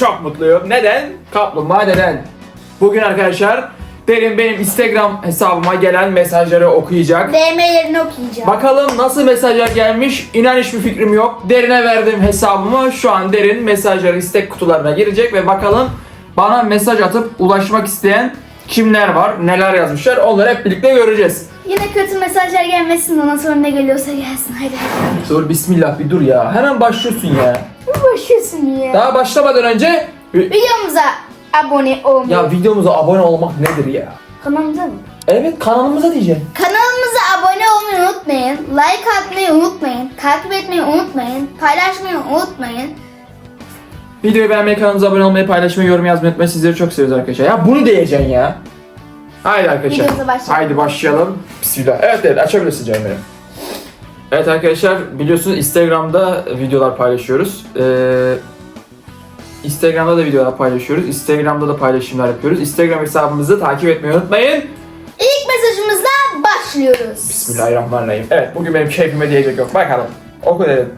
çok mutluyum. Neden? Kaplumbağa neden? Bugün arkadaşlar Derin benim Instagram hesabıma gelen mesajları okuyacak. DM'lerini okuyacağım. Bakalım nasıl mesajlar gelmiş. İnan hiçbir fikrim yok. Derine verdiğim hesabımı şu an Derin mesajları istek kutularına girecek ve bakalım bana mesaj atıp ulaşmak isteyen kimler var, neler yazmışlar onları hep birlikte göreceğiz. Yine kötü mesajlar gelmesin ondan sonra ne geliyorsa gelsin hadi. Dur bismillah bir dur ya. Hemen başlıyorsun ya. Ne başlıyorsun ya? Daha başlamadan önce Videomuza abone olmayı. ya videomuza abone olmak nedir ya? Kanalımıza mı? Evet kanalımıza diyeceğim. Kanalımıza abone olmayı unutmayın. Like atmayı unutmayın. Takip etmeyi unutmayın. Paylaşmayı unutmayın. Videoyu beğenmeyi, kanalımıza abone olmayı, paylaşmayı, yorum yazmayı unutmayın. Sizleri çok seviyoruz arkadaşlar. Ya bunu diyeceksin ya. Haydi arkadaşlar. Videomuza başlayalım. Haydi başlayalım. Bismillah. Evet evet açabilirsin canım benim. Evet arkadaşlar biliyorsunuz Instagram'da videolar paylaşıyoruz. Ee, Instagram'da da videolar paylaşıyoruz. Instagram'da da paylaşımlar yapıyoruz. Instagram hesabımızı takip etmeyi unutmayın. İlk mesajımızla başlıyoruz. Bismillahirrahmanirrahim. Evet bugün benim keyfime diyecek yok. Bakalım. Oku dedim.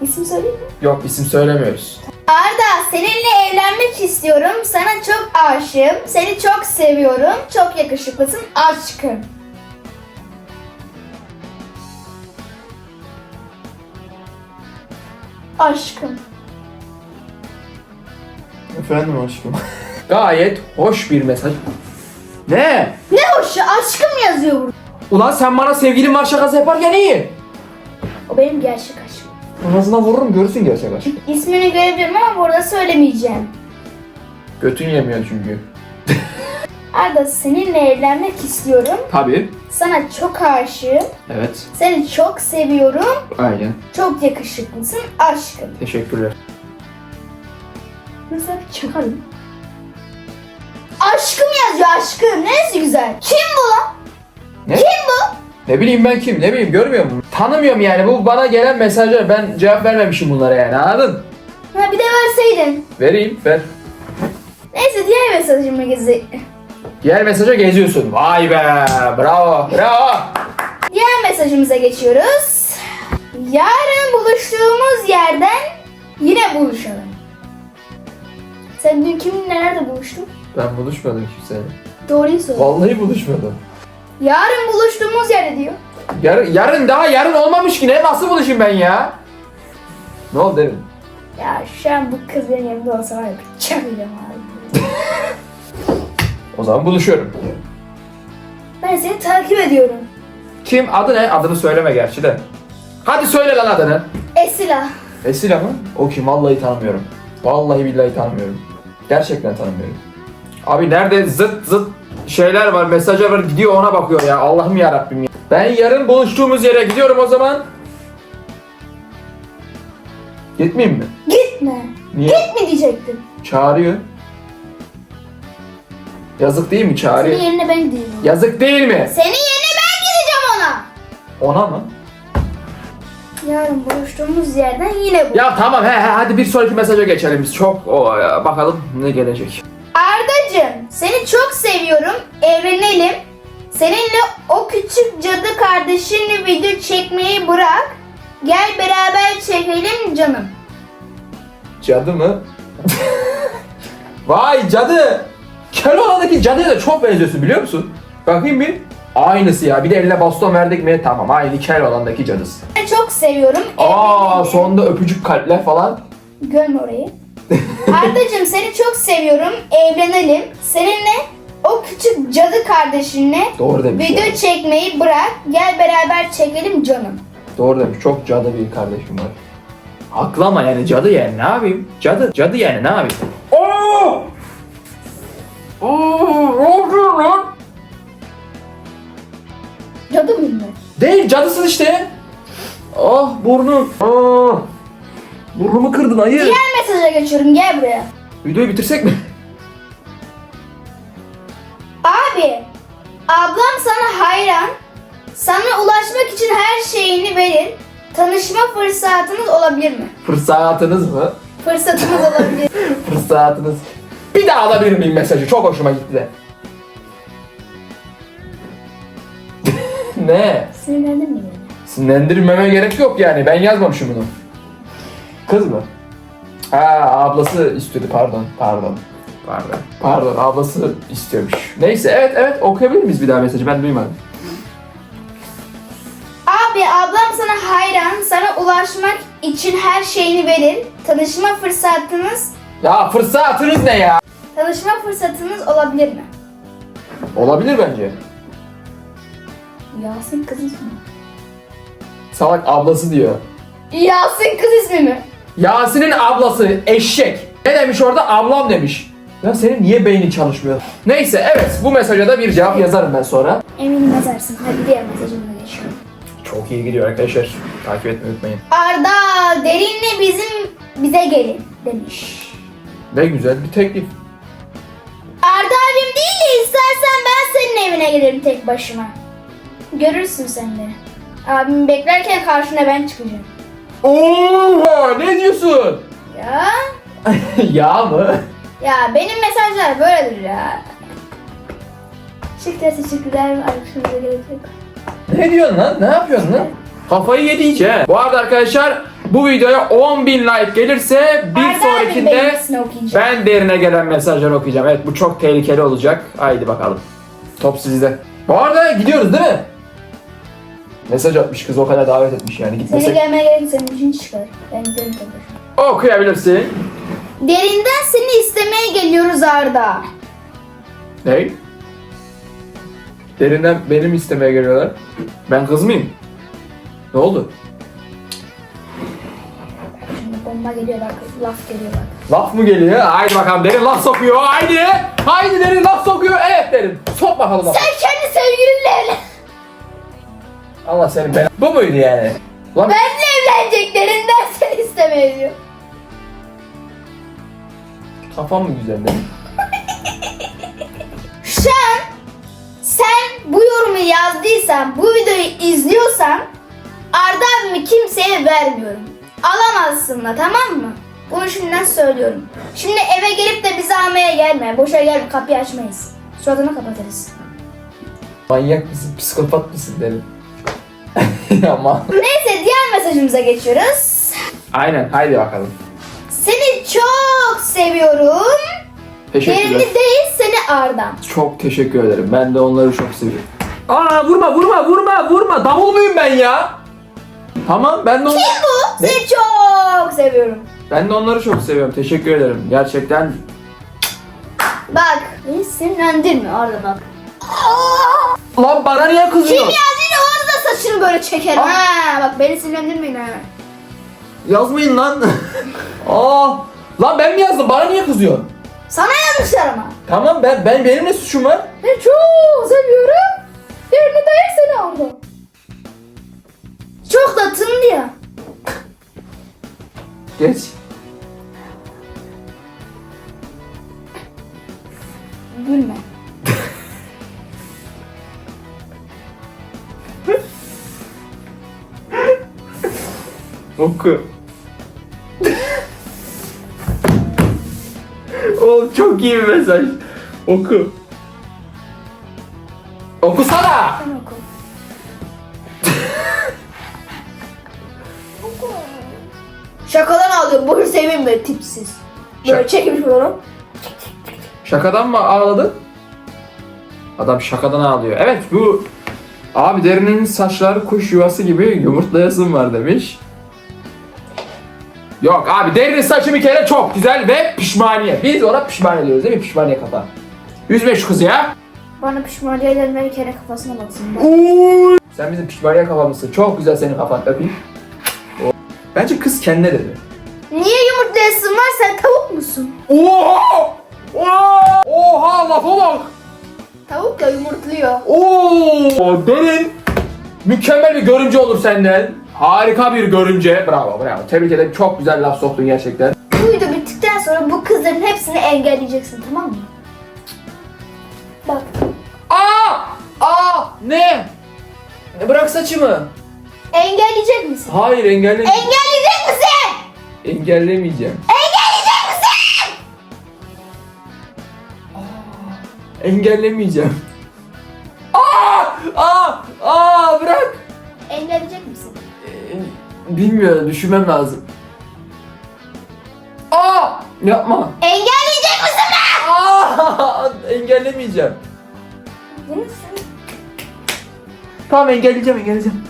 İsim söyleyeyim mi? Yok isim söylemiyoruz. Arda seninle evlenmek istiyorum. Sana çok aşığım. Seni çok seviyorum. Çok yakışıklısın. Aşkım. Aşkım. Efendim aşkım. Gayet hoş bir mesaj. Ne? Ne hoşu aşkım yazıyor burada. Ulan sen bana sevgilim var şakası yaparken iyi. O benim gerçek aşkım. Anasına vururum görürsün gerçek aşkı. İsmini görebilirim ama burada söylemeyeceğim. Götün yemiyor çünkü. Arda seninle evlenmek istiyorum. Tabii. Sana çok aşığım. Evet. Seni çok seviyorum. Aynen. Çok yakışıklısın. Aşkım. Teşekkürler. Nasıl çakarım? Aşkım yazıyor aşkım. Neresi güzel? Kim bu lan? Ne? Kim bu? Ne bileyim ben kim ne bileyim görmüyor musun? Tanımıyorum yani bu bana gelen mesajlar ben cevap vermemişim bunlara yani anladın? Ha bir de verseydin. Vereyim ver. Neyse diğer mesajıma gezi. Diğer mesaja geziyorsun. Vay be bravo bravo. Diğer mesajımıza geçiyoruz. Yarın buluştuğumuz yerden yine buluşalım. Sen dün kiminle nerede buluştun? Ben buluşmadım kimseyle. Doğruyu söyle. Vallahi buluşmadım. Yarın buluştuğumuz yerde diyor. Yarın, yarın daha yarın olmamış ki ne nasıl buluşayım ben ya? Ne oldu derim? Ya şu an bu kız benim yanımda olsa var ya abi. O zaman buluşuyorum. Ben seni takip ediyorum. Kim? Adı ne? Adını söyleme gerçi de. Hadi söyle lan adını. Esila. Esila mı? O kim? Vallahi tanımıyorum. Vallahi billahi tanımıyorum. Gerçekten tanımıyorum. Abi nerede zıt zıt şeyler var, mesajlar var gidiyor ona bakıyor ya. Allah'ım ya Rabbim ya. Ben yarın buluştuğumuz yere gidiyorum o zaman. Gitmeyeyim mi? Gitme. Niye? Gitme diyecektim. Çağırıyor. Yazık değil mi? Çağırıyor. Senin yerine ben gideceğim. Yazık değil mi? Senin yerine ben gideceğim ona. Ona mı? Yarın buluştuğumuz yerden yine bu. Ya tamam he he hadi bir sonraki mesaja geçelim biz. Çok o ya, bakalım ne gelecek. Ardacığım seni çok seviyorum. Evlenelim. Seninle o küçük cadı kardeşinle video çekmeyi bırak. Gel beraber çekelim canım. Cadı mı? Vay cadı! Keloğlan'daki cadıya da çok benziyorsun biliyor musun? Bakayım bir. Aynısı ya. Bir de eline baston verdik mi? Tamam aynı Keloğlan'daki cadısı. Seni çok seviyorum. Aa Evlenelim. sonunda öpücük kalpler falan. Görme orayı. Ardacığım seni çok seviyorum. Evlenelim. Seninle o küçük cadı kardeşinle Doğru demiş. video ya. çekmeyi bırak. Gel beraber çekelim canım. Doğru demiş. Çok cadı bir kardeşim var. Aklama yani cadı yani ne yapayım? Cadı, cadı yani ne yapayım? Oo! Oo, ne yapıyorsun lan? Cadı mıyım ben? Değil cadısın işte. Ah burnum. Ah. Burnumu kırdın ayı. Diğer mesaja geçiyorum. Gel buraya. Videoyu bitirsek mi? Abi, ablam sana hayran. Sana ulaşmak için her şeyini verir. Tanışma fırsatınız olabilir mi? Fırsatınız mı? Fırsatınız olabilir. Fırsatınız. Bir daha alabilir miyim mesajı? Çok hoşuma gitti de. ne? Sinirlendin mi? Sinirlendirmeme gerek yok yani. Ben yazmamışım bunu. Kız mı? Ha ablası istiyordu pardon pardon. Pardon. Pardon ablası istiyormuş. Neyse evet evet okuyabilir miyiz bir daha mesajı ben duymadım. Abi ablam sana hayran, sana ulaşmak için her şeyini verir. Tanışma fırsatınız, Ya fırsatınız ne ya? tanışma fırsatınız olabilir mi? Olabilir bence. Yasin kız ismi. Salak ablası diyor. Yasin kız ismi mi? Yasin'in ablası eşek. Ne demiş orada? Ablam demiş. Ya senin niye beynin çalışmıyor? Neyse evet bu mesaja da bir cevap yazarım ben sonra. Eminim yazarsın. Hadi diğer mesajımıza geçiyorum. Çok iyi gidiyor arkadaşlar. Takip etmeyi unutmayın. Arda derinle bizim bize gelin demiş. Ne güzel bir teklif. Arda abim değil de istersen ben senin evine gelirim tek başıma. Görürsün sen de. Abimi beklerken karşına ben çıkacağım. Oo, ne diyorsun? Ya ya mı? ya benim mesajlar böyledir ya. Teşekkürler teşekkürler. Arkadaşımıza gerek yok. Ne diyorsun lan? Ne yapıyorsun lan? Kafayı yedi iyice. Bu arada arkadaşlar bu videoya 10.000 like gelirse bir Arda sonrakinde ben derine gelen mesajları okuyacağım. Evet bu çok tehlikeli olacak. Haydi bakalım. Top sizde. Bu arada gidiyoruz değil mi? Mesaj atmış kız o kadar davet etmiş yani Seni gitmesek. gelmeye gerek senin için çıkar. Ben giderim tabii. Okuyabilirsin. Derinden seni istemeye geliyoruz Arda. Ne? Derinden benim istemeye geliyorlar. Ben kız mıyım? Ne oldu? Şimdi bomba geliyor bak, laf geliyor bak. Laf mı geliyor? Haydi bakalım derin laf sokuyor. Haydi. Haydi derin laf sokuyor. Evet derin. Sok bakalım laf. Sen kendi sevgilinle evlen. Allah senin ben. Bu muydu yani? Lan Benle evlenecek derinden seni istemeye diyor. kafam mı güzel benim? Şu an sen bu yorumu yazdıysan, bu videoyu izliyorsan Arda abimi kimseye vermiyorum. Alamazsın da tamam mı? Bunu şimdiden söylüyorum. Şimdi eve gelip de bizi almaya gelme. Boşa gelme kapıyı açmayız. Suratını kapatırız. Manyak mısın? Psikopat mısın derin? Ama. Neyse diğer mesajımıza geçiyoruz. Aynen haydi bakalım. Seni çok seviyorum. Teşekkürler. Yerini değil seni Arda. Çok teşekkür ederim. Ben de onları çok seviyorum. Aa vurma vurma vurma vurma. Davul muyum ben ya? Tamam ben de on- Kim bu? Ne? Seni çok seviyorum. ben de onları çok seviyorum. Teşekkür ederim. Gerçekten Bak. Beni sinirlendirme Arda bak. Lan bana niye Kim kızıyorsun? da saçını böyle çekerim. Ha, bak beni sinirlendirmeyin ha. Yazmayın lan. Aa, lan ben mi yazdım? Bana niye kızıyorsun? Sana yazmışlar ama. Tamam ben ben benim ne suçum var? Seni çok seviyorum. Yerini değil seni Arda. Çok da tındı ya. Geç. Gülme. Oku. Oğlum çok iyi bir mesaj. Oku. Okusana. Sen oku. Şakadan ağlıyor. Boyu sevinme tipsiz. Böyle Şaka. çekmiş bunu. Şakadan mı ağladın? Adam şakadan ağlıyor. Evet bu abi derinin saçları kuş yuvası gibi yumurtlayasın var demiş. Yok abi derinin saçı bir kere çok güzel ve pişmaniye. Biz ona pişmaniye diyoruz değil mi? Pişmaniye kafa. Yüzme şu kızı ya. Bana pişmaniye gelme bir kere kafasına baksın. Sen bizim pişmaniye kafamızsın. Çok güzel senin kafan. Öpeyim. O- Bence kız kendine dedi. Niye yumurtlayasın var sen tavuk musun? Oha! Oha! Oha lafa bak! Tavuk ya yumurtluyor. Oo, derin. Mükemmel bir görümce olur senden. Harika bir görümce. Bravo, bravo. Tebrik ederim. Çok güzel laf soktun gerçekten. Bu video bittikten sonra bu kızların hepsini engelleyeceksin tamam mı? Bak. Aa! Aa! Ne? E, Bırak saçımı. Engelleyecek misin? Hayır, engelle Engelleyecek misin? engellemeyeceğim. Engelleyecek misin? Engellemeyeceğim. Aa! Aa! Aa! Bırak. Engelleyecek misin? Bilmiyorum, düşünmem lazım. Aa! Yapma. Engelleyecek misin be? Aa, engellemeyeceğim. Sen- Tamam engelleyeceğim engelleyeceğim.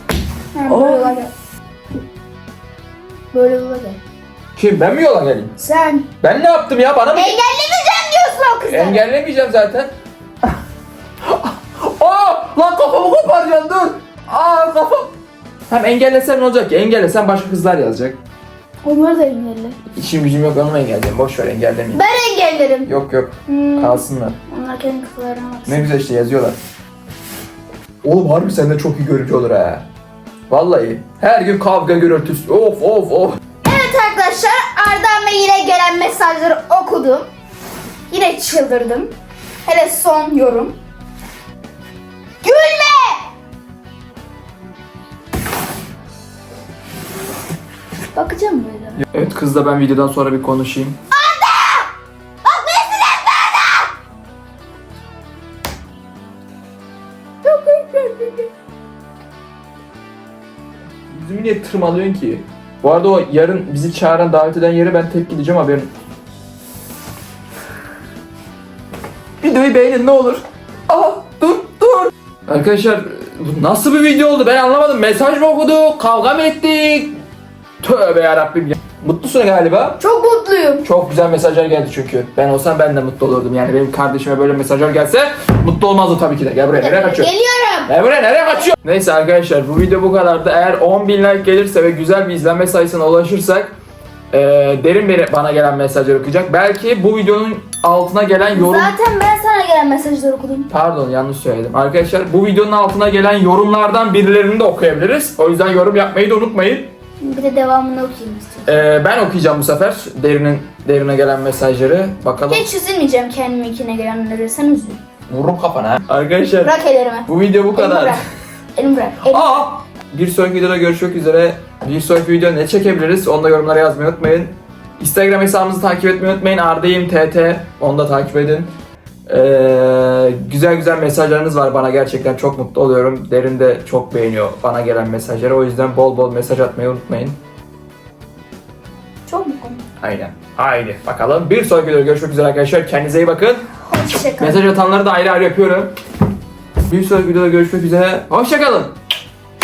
Ha, Oo. böyle yola gel. Böyle yola gel. Kim ben mi yola geleyim? Sen Ben ne yaptım ya bana mı? engellemeyeceğim diyorsun o kızları. Engellemeyeceğim zaten. Aa lan kafamı koparacaksın dur. Aa kafam. Hem engellesen ne olacak ki? Engellesen başka kızlar yazacak. Onları da engelle. İşim gücüm yok onu engelleyeyim. Boş ver engellemeyeyim. Ben engellerim. Yok yok Hmm. kalsınlar. Onlar kendi kafalarına baksın. Ne güzel işte yazıyorlar. Oğlum harbi sende çok iyi görücü olur ha. Vallahi her gün kavga gürültüsü. Of of of. Evet arkadaşlar Arda ve yine gelen mesajları okudum. Yine çıldırdım. Hele son yorum. Gülme! Bakacağım böyle. Evet kızla ben videodan sonra bir konuşayım. Yüzümü niye tırmalıyorsun ki? Bu arada o yarın bizi çağıran davet eden yere ben tek gideceğim haberin. Videoyu beğenin ne olur. Aa dur dur. Arkadaşlar bu nasıl bir video oldu ben anlamadım. Mesaj mı okuduk? Kavga mı ettik? Tövbe yarabbim ya. Mutlusun galiba. Çok mutluyum. Çok güzel mesajlar geldi çünkü. Ben olsam ben de mutlu olurdum. Yani benim kardeşime böyle mesajlar gelse mutlu olmazdı tabii ki de. Gel buraya nereye kaçıyorsun? Geliyorum. Ne buraya nereye kaçıyor? Neyse arkadaşlar bu video bu kadardı. Eğer 10.000 like gelirse ve güzel bir izlenme sayısına ulaşırsak e, derin biri bana gelen mesajları okuyacak. Belki bu videonun altına gelen yorum... Zaten ben sana gelen mesajları okudum. Pardon yanlış söyledim. Arkadaşlar bu videonun altına gelen yorumlardan birilerini de okuyabiliriz. O yüzden yorum yapmayı da unutmayın. Bir de devamını okuyayım istiyorum. E, ben okuyacağım bu sefer derinin derine gelen mesajları. Bakalım. Hiç üzülmeyeceğim kendiminkine gelenleri. Sen üzül. Vururum kafana. ha. Arkadaşlar Bırak ellerimi. bu video bu Elimi kadar. bırak. Elimi bırak. Elimi. Aa! Bir sonraki videoda görüşmek üzere. Bir sonraki video ne çekebiliriz? Onu da yorumlara yazmayı unutmayın. Instagram hesabımızı takip etmeyi unutmayın. Arda'yım TT. Onu da takip edin. Ee, güzel güzel mesajlarınız var bana gerçekten çok mutlu oluyorum. Derin de çok beğeniyor bana gelen mesajları. O yüzden bol bol mesaj atmayı unutmayın. Çok mu komik? Aynen. Haydi bakalım. Bir sonraki videoda görüşmek üzere arkadaşlar. Kendinize iyi bakın. Hoşçakalın. Mesaj atanları da ayrı ayrı yapıyorum. Bir sonraki videoda görüşmek üzere. Hoşçakalın.